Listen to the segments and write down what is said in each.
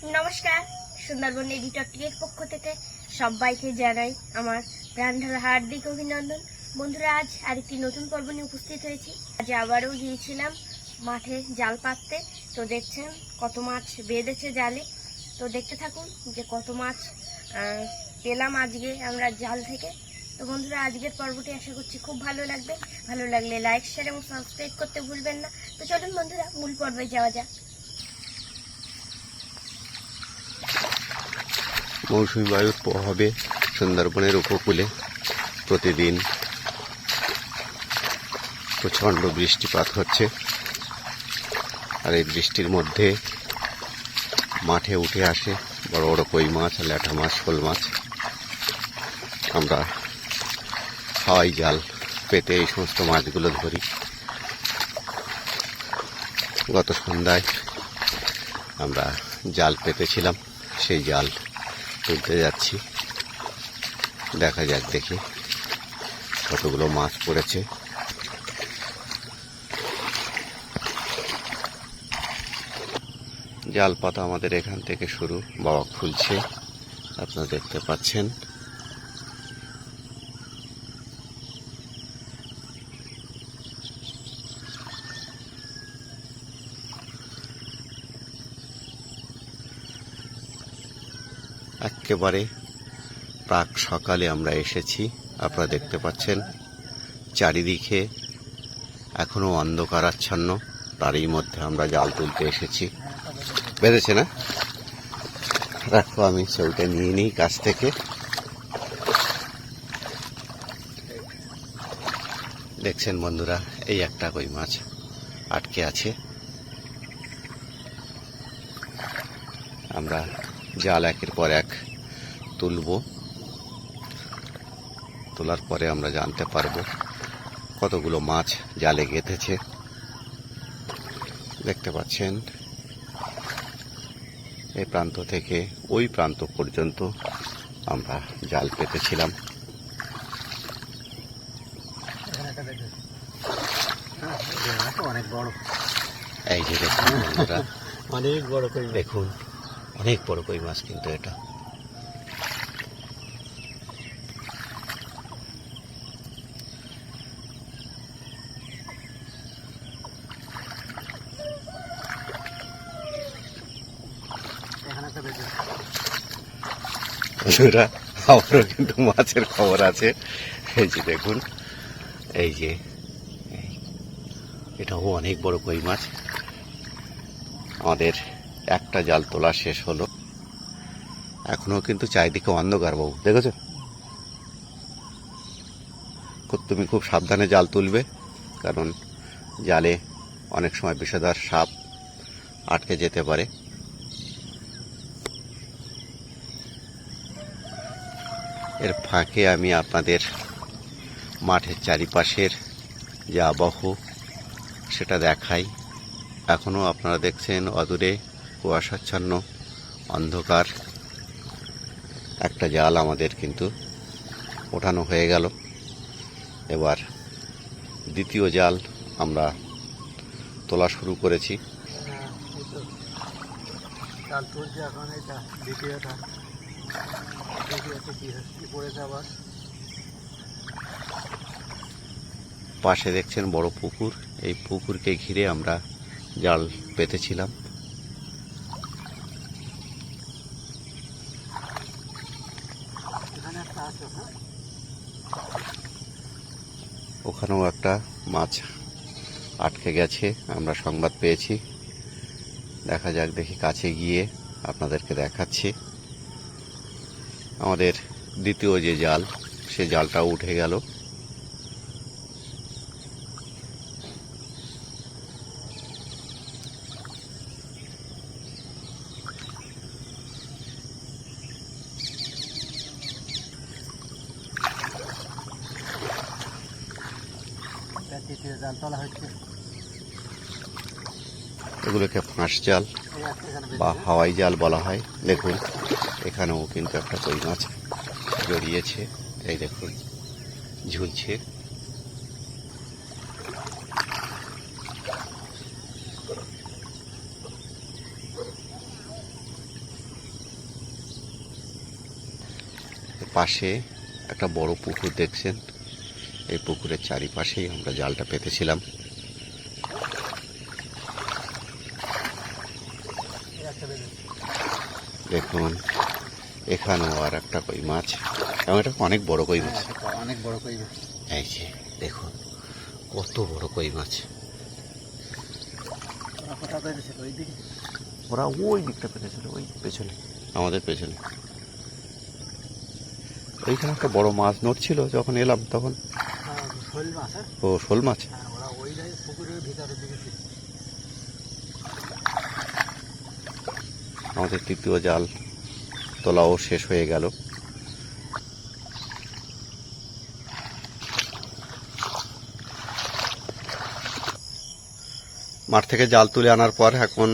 নমস্কার, সুন্দরবন এডিটর টিয়ের পক্ষ থেকে সবাইকে জানাই আমার প্রাণ ঢালা হার্দিক অভিনন্দন। বন্ধুরা, আজ আরেকটি নতুন পর্ব নিয়ে উপস্থিত হয়েছি। আজ আবারও গিয়েছিলাম মাঠে জাল পাততে। তো দেখছেন কত মাছ বেঁধেছে জালে। তো দেখতে থাকুন যে কত মাছ পেলাম আজকে আমরা জাল থেকে। তো বন্ধুরা, আজকের পর্বটি আশা করছি খুব ভালো লাগবে। ভালো লাগলে লাইক শেয়ার এবং সাবস্ক্রাইব করতে ভুলবেন না। তো চলুন বন্ধুরা, মূল পর্বে যাওয়া যাক। মৌসুমী বায়ুর প্রভাবে সুন্দরবনের উপকূলে প্রতিদিন প্রচণ্ড বৃষ্টিপাত হচ্ছে। আর এই বৃষ্টির মধ্যে মাঠে উঠে আসে বড় বড় কই মাছ, ল্যাটা মাছ, শোল মাছ। আমরা হাওয়াই জাল পেতে এই সমস্ত মাছগুলো ধরি। গত সন্ধ্যায় আমরা জাল পেতেছিলাম, সেই জাল তুলতে যাচ্ছি। দেখা যাক, দেখি। কতগুলো মাছ পড়েছে। জাল পাতা আমাদের এখান থেকে শুরু। বাবা খুলছে। আপনারা দেখতে পাচ্ছেন। একেবারে প্রাক সকালে আমরা এসেছি। আপনারা দেখতে পাচ্ছেন, চারিদিকে এখনও অন্ধকারাচ্ছন্ন, তারই মধ্যে আমরা জাল তুলতে এসেছি। বেঁধেছে না? রাখো, আমি ছবিটা নিয়ে নিই কাছ থেকে। দেখছেন বন্ধুরা, এই একটা কই মাছ আটকে আছে। আমরা জাল একের পর এক তুলব। তোলার পরে আমরা জানতে পারব কতগুলো মাছ জালে গেঁথেছে। দেখতে পাচ্ছেন এই প্রান্ত থেকে ওই প্রান্ত পর্যন্ত আমরা জাল পেতেছিলাম। অনেক বড় এই যে দেখুন অনেক বড় কই দেখুন অনেক বড় কই মাছ কিন্তু এটা। বন্ধুরা, আমারও কিন্তু মাছের খবর আছে। এই যে দেখুন, এই যে এটাও অনেক বড় কই মাছ। আমাদের একটা জাল তোলা শেষ হলো। এখনও কিন্তু চারিদিকে অন্ধকার বাবু, দেখেছ? তুমি খুব সাবধানে জাল তুলবে, কারণ জালে অনেক সময় বিষধর সাপ আটকে যেতে পারে। এর ফাঁকে আমি আপনাদের মাঠের চারিপাশের যে আবহ, সেটা দেখাই। এখনও আপনারা দেখছেন অদূরে কুয়াশাচ্ছন্ন অন্ধকার। একটা জাল আমাদের কিন্তু ওঠানো হয়ে গেল। এবার দ্বিতীয় জাল আমরা তোলা শুরু করেছি। হ্যাঁ চাল তুলছে এখন এটা দ্বিতীয়টা। পাশে দেখছেন বড় পুকুর। এই পুকুরকে ঘিরে আমরা জাল পেতেছিলাম। ওখানেও একটা মাছ আটকে গেছে, আমরা সংবাদ পেয়েছি। দেখা যাক, দেখি কাছে গিয়ে আপনাদেরকে দেখাচ্ছি। আমাদের দ্বিতীয় যে জাল সে জালটাও উঠে গেল। জাল তোলা হচ্ছে এগুলোকে ফাঁস জাল বা হাওয়াই জাল বলা হয়। দেখুন, এখানেও কিন্তু একটা কই মাছ জড়িয়েছে। এই দেখুন, ঝুলছে। পাশে একটা বড় পুকুর দেখছেন। এই পুকুরের চারিপাশেই আমরা জালটা পেতেছিলাম। দেখুন এখানেও আর একটা কই মাছ। এবং এটা অনেক বড় কই মাছ। অনেক বড় কই মাছ। এই যে দেখুন কত বড় কই মাছ। ওরা ওই দিকটা পেতেছিল ওই পেছনে আমাদের পেছনে। ওইখানে একটা বড় মাছ নড়ছিল যখন এলাম তখন। হ্যাঁ, হ্যাঁ? ও শোল মাছ হ্যাঁ, ওরা ওই জায়গায় পুকুরের ভিতরের দিকে ছিল আমাদের তৃতীয় জাল তোলাও শেষ হয়ে গেল। মাঠ থেকে জাল তুলে আনার পর এখন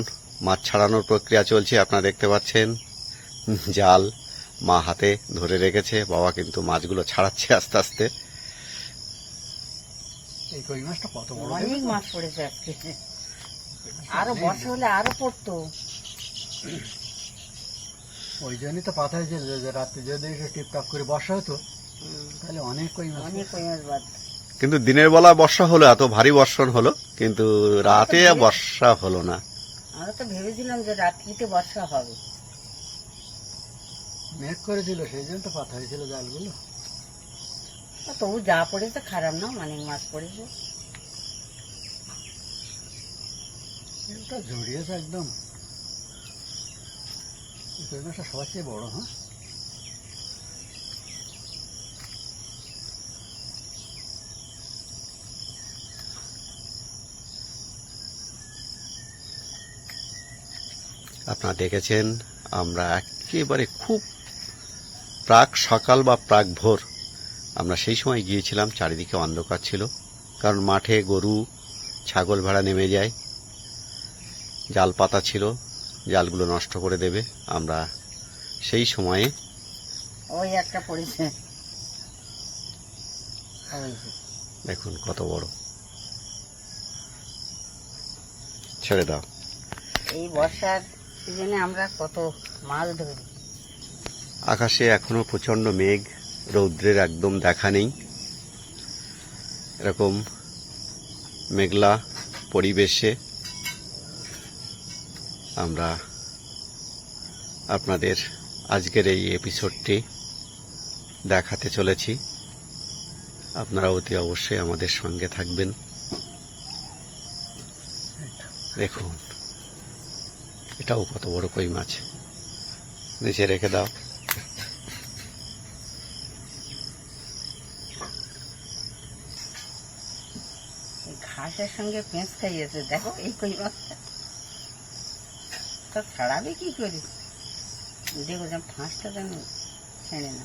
মাছ ছাড়ানোর প্রক্রিয়া চলছে আপনারা দেখতে পাচ্ছেন। জাল মা হাতে ধরে রেখেছে বাবা কিন্তু মাছগুলো ছাড়াচ্ছে আস্তে আস্তে। এই কই মাছটা কত বড়? অনেক মাছ পড়েছে আজকে। আরও বর্ষা হলে আরও পড়তো। ওই জন্যই তো পাতা হয়েছিল যে- যে রাত্রে যদি একটু টিপটাপ করে বর্ষা হতো তাহলে অনেক কই মাছ অনেক ওই মাছ বাদ। কিন্তু দিনের বেলা বর্ষা হলো এত ভারী বর্ষণ হলো কিন্তু রাতে বর্ষা হলো না। আমরা তো ভেবেছিলাম যে রাত্রিতে বর্ষা হবে। মেঘ করেছিল সেই জন্য তো পাতা হয়েছিল জালগুলো। তবু যা পড়েছে খারাপ না অনেক মাছ পড়েছে। জড়িয়েছে একদম। সবার চেয়ে হ্যাঁ? আপনারা দেখেছেন, আমরা একেবারে খুব প্রাক সকাল বা প্রাক ভোর, আমরা সেই সময় গিয়েছিলাম, চারিদিকে অন্ধকার ছিল, কারণ মাঠে গরু, ছাগল ভেড়া নেমে যায় জাল পাতা ছিল জালগুলো নষ্ট করে দেবে। আমরা সেই সময়ে ওই একটা পড়েছে। দেখুন কত বড়। ছেড়ে দাও। এই বর্ষার সিজনে আমরা কত মাছ ধরি। আকাশে এখনও প্রচণ্ড মেঘ রৌদ্রের একদম দেখা নেই। এরকম মেঘলা পরিবেশে আমরা আপনাদের আজকের এই এপিসোডটি দেখাতে চলেছি। আপনারা অতি অবশ্যই আমাদের সঙ্গে থাকবেন। দেখুন, এটাও কত বড় কই মাছ। নিচে রেখে দাও। ঘাসের সঙ্গে পেঁচ খাইয়েছে, দেখো এই কই মাছটা ছাড়াবে কি করি? ফাঁসটা ছেড়ে না।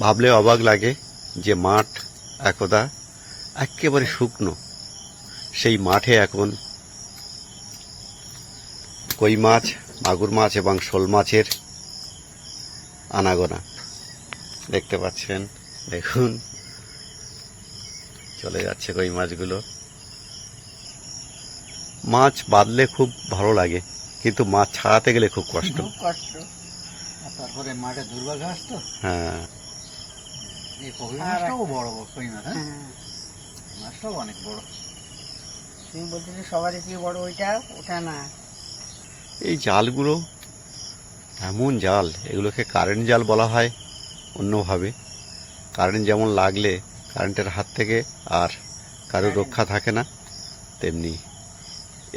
ভাবলে অবাক লাগে যে মাঠ, একদা একেবারে শুকনো। সেই মাঠে এখন কই মাছ, মাগুর মাছ এবং শোল মাছের আনাগোনা। দেখতে পাচ্ছেন, দেখুন, চলে যাচ্ছে কই মাছগুলো। মাছ বাঁধলে খুব ভালো লাগে কিন্তু মাছ ছাড়াতে গেলে খুব কষ্ট। কষ্ট। তারপরে মাঠে দুর্বা ঘাস তো? হ্যাঁ। এই কই মাছটাও বড় বড় কই মাছ হ্যাঁ। হ্যাঁ মাছটাও অনেক বড়। তুমি বলছিলে সবারই কি বড় ওইটা ওটা না। এই জালগুলো এমন জাল এগুলোকে কারেন্ট জাল বলা হয় অন্যভাবে। কারেন্ট যেমন লাগলে কারেন্টের হাত থেকে আর কারও রক্ষা থাকে না তেমনি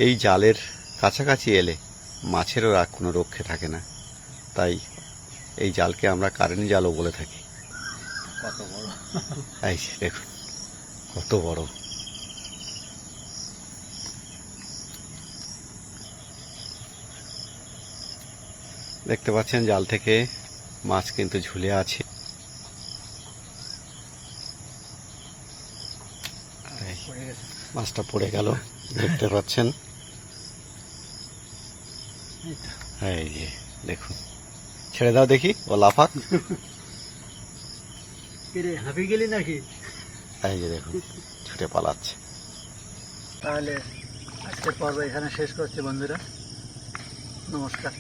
এই জালের কাছাকাছি এলে মাছেরও আর কোনো রক্ষে থাকে না। তাই এই জালকে আমরা কারেন্ট জালও বলে থাকি। কত বড়? এই দেখুন কত বড়। দেখতে পাচ্ছেন জাল থেকে মাছ কিন্তু ঝুলে আছে। মাছটা পড়ে গেল দেখতে পাচ্ছেন। এই যে দেখুন। ছেড়ে দাও দেখি ও লাফাক। হাঁপিয়ে গেলি নাকি? এই যে দেখুন ছুটে পালাচ্ছে। তাহলে আজকের পর্ব এখানে শেষ করছি বন্ধুরা। নমস্কার।